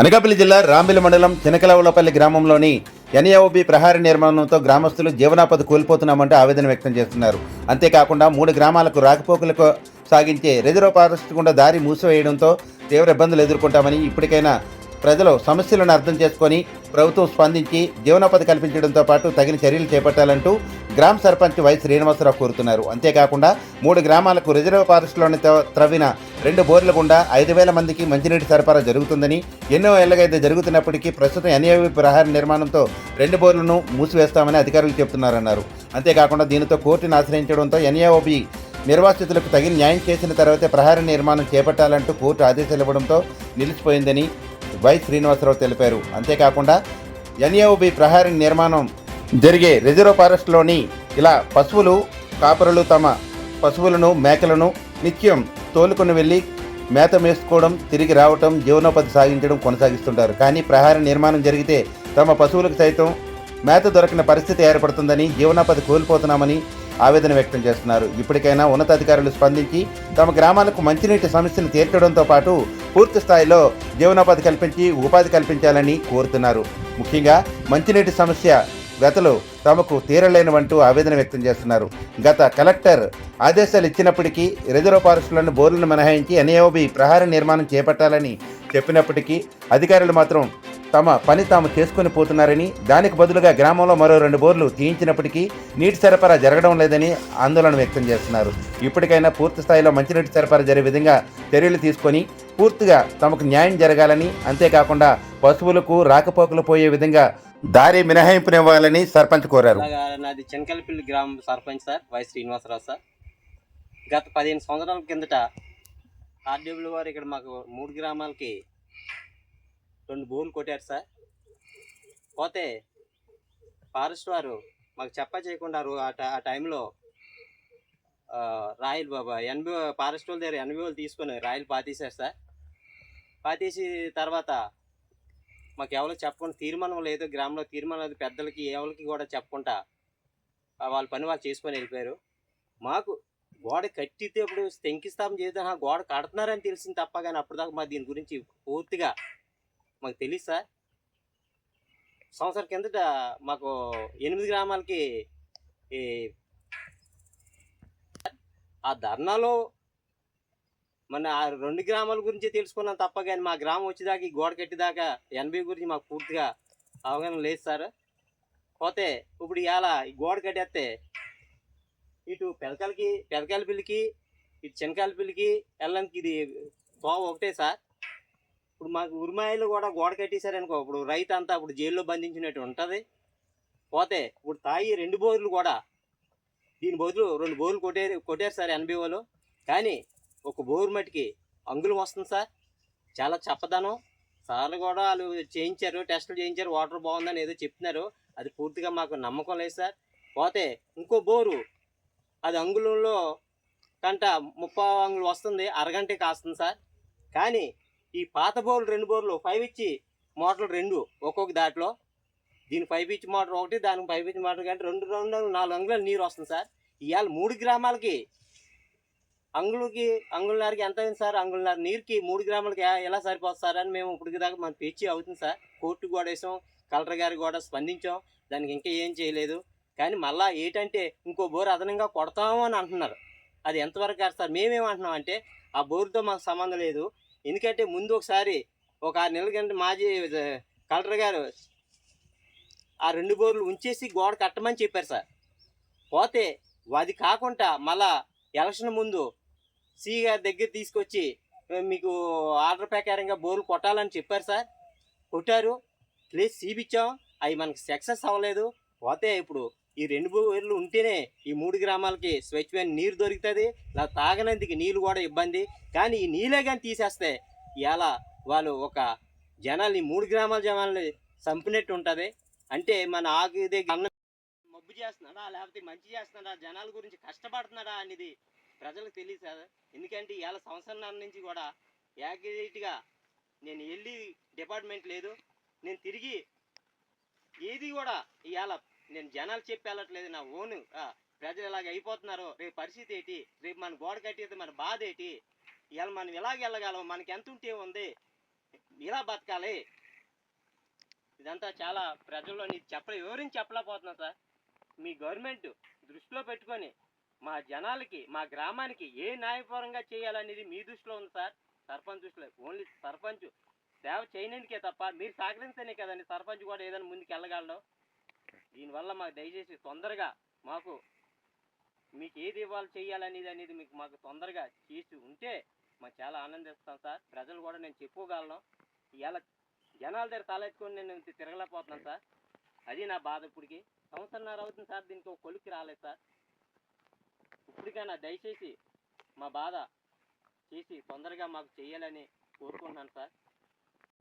అనకాపల్లి జిల్లా రాంబిలి మండలం చినకలవులపల్లి గ్రామంలోని ఎన్ఏఓబి ప్రహారీ నిర్మాణంతో గ్రామస్తులు జీవనాపద కోల్పోతున్నామంటూ ఆవేదన వ్యక్తం చేస్తున్నారు. అంతేకాకుండా మూడు గ్రామాలకు రాకపోకలకు సాగించే రిజర్వ్ ఫారెస్ట్ గుండా దారి మూసివేయడంతో తీవ్ర ఇబ్బందులు ఎదుర్కొంటామని ఇప్పటికైనా ప్రజలు సమస్యలను అర్థం చేసుకొని ప్రభుత్వం స్పందించి జీవనోపాధి కల్పించడంతో పాటు తగిన చర్యలు చేపట్టాలంటూ గ్రామ సర్పంచ్ వై శ్రీనివాసరావు కోరుతున్నారు. అంతేకాకుండా మూడు గ్రామాలకు రిజర్వ్ ఫారెస్ట్లోని త్రవ్విన రెండు బోర్ల గుండా ఐదు వేల మందికి మంచినీటి సరఫరా జరుగుతుందని ఎన్నో ఏళ్ళుగా ఇది జరుగుతున్నప్పటికీ ప్రస్తుతం ఎన్ఏవి ప్రహార నిర్మాణంతో రెండు బోర్లను మూసివేస్తామని అధికారులు చెబుతున్నారన్నారు అంతేకాకుండా దీనితో కోర్టును ఆశ్రయించడంతో ఎన్ఏఓబి నిర్వాసితులకు తగిన న్యాయం చేసిన తర్వాతే ప్రహార నిర్మాణం చేపట్టాలంటూ కోర్టు ఆదేశాలు ఇవ్వడంతో నిలిచిపోయిందని వై శ్రీనివాసరావు తెలిపారు. అంతేకాకుండా ఎన్ఏఓబి ప్రహారీ నిర్మాణం జరిగే రిజర్వ్ ఫారెస్ట్లోని ఇలా పశువులు కాపరులు తమ పశువులను మేకలను నిత్యం తోలుకొని వెళ్ళి మేత మేసుకోవడం తిరిగి రావటం జీవనోపాధి సాగించడం కొనసాగిస్తుంటారు. కానీ ప్రహార నిర్మాణం జరిగితే తమ పశువులకు సైతం మేత దొరకని పరిస్థితి ఏర్పడుతుందని జీవనోపాధి కోల్పోతున్నామని ఆవేదన వ్యక్తం చేస్తున్నారు. ఇప్పటికైనా ఉన్నతాధికారులు స్పందించి తమ గ్రామాలకు మంచినీటి సమస్యను తీర్చడంతో పాటు పూర్తి స్థాయిలో జీవనోపాధి కల్పించి ఉపాధి కల్పించాలని కోరుతున్నారు. ముఖ్యంగా మంచినీటి సమస్య గతలు తమకు తీరలేనివంటూ ఆవేదన వ్యక్తం చేస్తున్నారు. గత కలెక్టర్ ఆదేశాలు ఇచ్చినప్పటికీ రిజర్వ్ ఫారెస్టులను బోర్లను మినహాయించి ఎన్ఏఓబి ప్రహార నిర్మాణం చేపట్టాలని చెప్పినప్పటికీ అధికారులు మాత్రం తమ పని తాము చేసుకుని పోతున్నారని దానికి బదులుగా గ్రామంలో మరో రెండు బోర్లు తీయించినప్పటికీ నీటి సరఫరా జరగడం లేదని ఆందోళన వ్యక్తం చేస్తున్నారు. ఇప్పటికైనా పూర్తి స్థాయిలో మంచినీటి సరఫరా జరిగే విధంగా చర్యలు తీసుకొని పూర్తిగా తమకు న్యాయం జరగాలని అంతేకాకుండా పశువులకు రాకపోకలు పోయే విధంగా దారి మినహాయింపునివ్వాలని సర్పంచ్ కోరారు. అలాగా నాది చెనకల్పల్లి గ్రామం sarpanch sir Y Srinivasarao sir. గత పదిహేను సంవత్సరాల కిందట ఆర్డబ్ల్యూ వారు ఇక్కడ మాకు మూడు గ్రామాలకి రెండు బోర్లు కొట్టారు సార్. పోతే ఫారెస్ట్ వారు మాకు చెప్ప చేయకుండా ఆ టై- ఆ టైంలో రాయల్ బాబా ఎన్బి ఫారెస్ట్ వాళ్ళ దగ్గర ఎన్బి వాళ్ళు తీసుకొని రాయలు పాతేశారు సార్. పాతేసి తర్వాత మాకు ఎవరు చెప్పకుండా తీర్మానం లేదు గ్రామంలో తీర్మానం లేదు పెద్దలకి ఎవరికి కూడా చెప్పకుండా వాళ్ళ పని వాళ్ళు చేసుకొని వెళ్ళిపోయారు. మాకు గోడ కట్టితే ఇప్పుడు శంకిస్థాపన చేద్దాం గోడ కడుతున్నారని తెలిసింది తప్ప కానీ అప్పటిదాకా మా దీని గురించి పూర్తిగా మాకు తెలియదు సార్. సంవత్సరం కిందట మాకు ఎనిమిది గ్రామాలకి ఆ ధర్నాలో మన ఆ రెండు గ్రామాల గురించి తెలుసుకున్నాం తప్ప కానీ మా గ్రామం వచ్చేదాకా ఈ గోడ కట్టేదాకా ఎనభై గురించి మాకు పూర్తిగా అవగాహన లేదు సార్. పోతే ఇప్పుడు ఇలా ఈ గోడ కట్టేస్తే ఇటు పెదకాలకి పెదకాల పిల్లికి ఇటు చెనకాల పిల్లికి వెళ్ళడానికి ఇది తోవ ఒకటే సార్. ఇప్పుడు మాకు ఉరిమాయిలు కూడా గోడ కట్టేశారనుకో ఇప్పుడు రైతు అంతా ఇప్పుడు జైల్లో బంధించినట్టు ఉంటుంది. పోతే ఇప్పుడు తాయి రెండు బోర్లు కూడా దీని బదులు రెండు బోర్లు కొట్టే కొట్టారు సార్ ఎనభై వాళ్ళు కానీ ఒక బోరు మట్టికి అంగుళం వస్తుంది సార్. చాలా చెప్పదనం. సార్లు కూడా వాళ్ళు చేయించారు టెస్టులు చేయించారు వాటర్ బాగుందని ఏదో చెప్తున్నారు అది పూర్తిగా మాకు నమ్మకం లేదు సార్. పోతే ఇంకో బోరు అది అంగుళంలో కంట ముప్పై అంగుళం వస్తుంది అరగంటకి కాస్తుంది సార్. కానీ ఈ పాత బోర్లు రెండు బోర్లు ఫైవ్ ఇచ్చి మోటార్లు రెండు ఒక్కొక్క దాంట్లో. దీని ఫైవ్ ఇచ్చి మోటార్ ఒకటి దానికి ఫైవ్ ఇచ్చి మోటార్ కంటే రెండు రెండు నాలుగు అంగుళాలు నీరు వస్తుంది సార్. ఇవాళ మూడు గ్రామాలకి అంగుళకి అంగుళనారికి ఎంత అయింది సార్? అంగుళనార నీరుకి మూడు గ్రాములకి ఎలా సరిపోతుంది సార్ అని మేము ఇప్పుడు దాకా మన పేచి అవుతుంది సార్. కోర్టు కూడా వేసాం కలెక్టర్ గారికి కూడా స్పందించాం దానికి ఇంకా ఏం చేయలేదు. కానీ మళ్ళా ఏంటంటే ఇంకో బోర్ అదనంగా కొడతాము అని అంటున్నారు. అది ఎంతవరకు కాదు సార్. మేమేమంటున్నాం అంటే ఆ బోరుతో మాకు సంబంధం లేదు. ఎందుకంటే ముందు ఒకసారి ఒక ఆరు నెలల కింద మాజీ కలెక్టర్ గారు ఆ రెండు బోర్లు ఉంచేసి గోడ కట్టమని చెప్పారు సార్. పోతే అది కాకుండా మళ్ళా ఎలక్షన్ ముందు సి గారి దగ్గర తీసుకొచ్చి మీకు ఆర్డర్ ప్రకారంగా బోర్లు కొట్టాలని చెప్పారు సార్. కొట్టారు. ప్లేస్ సీపిచ్చాం అవి మనకి సక్సెస్ అవ్వలేదు. పోతే ఇప్పుడు ఈ రెండు బోర్లు ఉంటేనే ఈ మూడు గ్రామాలకి స్వచ్ఛమైన నీరు దొరుకుతుంది. ఇలా తాగనందుకు నీళ్ళు కూడా ఇబ్బంది. కానీ ఈ నీళ్ళే కానీ తీసేస్తే ఇలా వాళ్ళు ఒక జనాల్ని మూడు గ్రామాల జనాల్ని చంపినట్టు ఉంటుంది. అంటే మన ఆకు దగ్గర మబ్బు చేస్తున్నాడా? లేకపోతే మంచి చేస్తున్నాడా? జనాల గురించి కష్టపడుతున్నాడా? అనేది ప్రజలకు తెలియదు సార్. ఎందుకంటే ఇవాళ సంవత్సరం నుంచి కూడా యాక్యురేట్గా నేను వెళ్ళి డిపార్ట్మెంట్ లేదు. నేను తిరిగి ఏది కూడా ఇవాళ నేను జనాలు చెప్పి వెళ్ళట్లేదు. నా ఓను ప్రజలు ఇలాగ అయిపోతున్నారు. రేపు పరిస్థితి ఏంటి? రేపు మన గోడ కట్టేది మన బాధ ఏంటి? ఇవాళ మనం ఇలాగ వెళ్ళగలం. మనకి ఎంత ఉంటే ఉంది? ఇలా బతకాలి. ఇదంతా చాలా ప్రజల్లో నీకు చెప్పలే వివరించి చెప్పలేకపోతున్నాం సార్. మీ గవర్నమెంట్ దృష్టిలో పెట్టుకొని మా జనాలకి మా గ్రామానికి ఏ న్యాయపరంగా చేయాలనేది మీ దృష్టిలో ఉంది సార్? సర్పంచ్ దృష్టిలో ఓన్లీ సర్పంచ్ సేవ చేయనందుకే తప్ప మీరు సహకరిస్తేనే కదండి సర్పంచ్ కూడా ఏదైనా ముందుకు వెళ్ళగలడం దీనివల్ల మాకు దయచేసి తొందరగా మాకు మీకు ఏది ఇవ్వాలి చేయాలనేది అనేది మీకు మాకు తొందరగా చేసి ఉంటే మాకు చాలా ఆనందిస్తాం సార్. ప్రజలు కూడా నేను చెప్పుకోగలను. ఇలా జనాల దగ్గర తలెత్తుకొని నేను తిరగలేకపోతున్నాను సార్. అది నా బాధ ఇప్పటికి. సంవత్సరంన్నర అవుతుంది సార్ దీనికి ఒక కొలిక్కి రాలేదు సార్. ఇప్పటికైనా దయచేసి మా బాధ చేసి తొందరగా మాకు చేయాలని కోరుకుంటున్నాను సార్.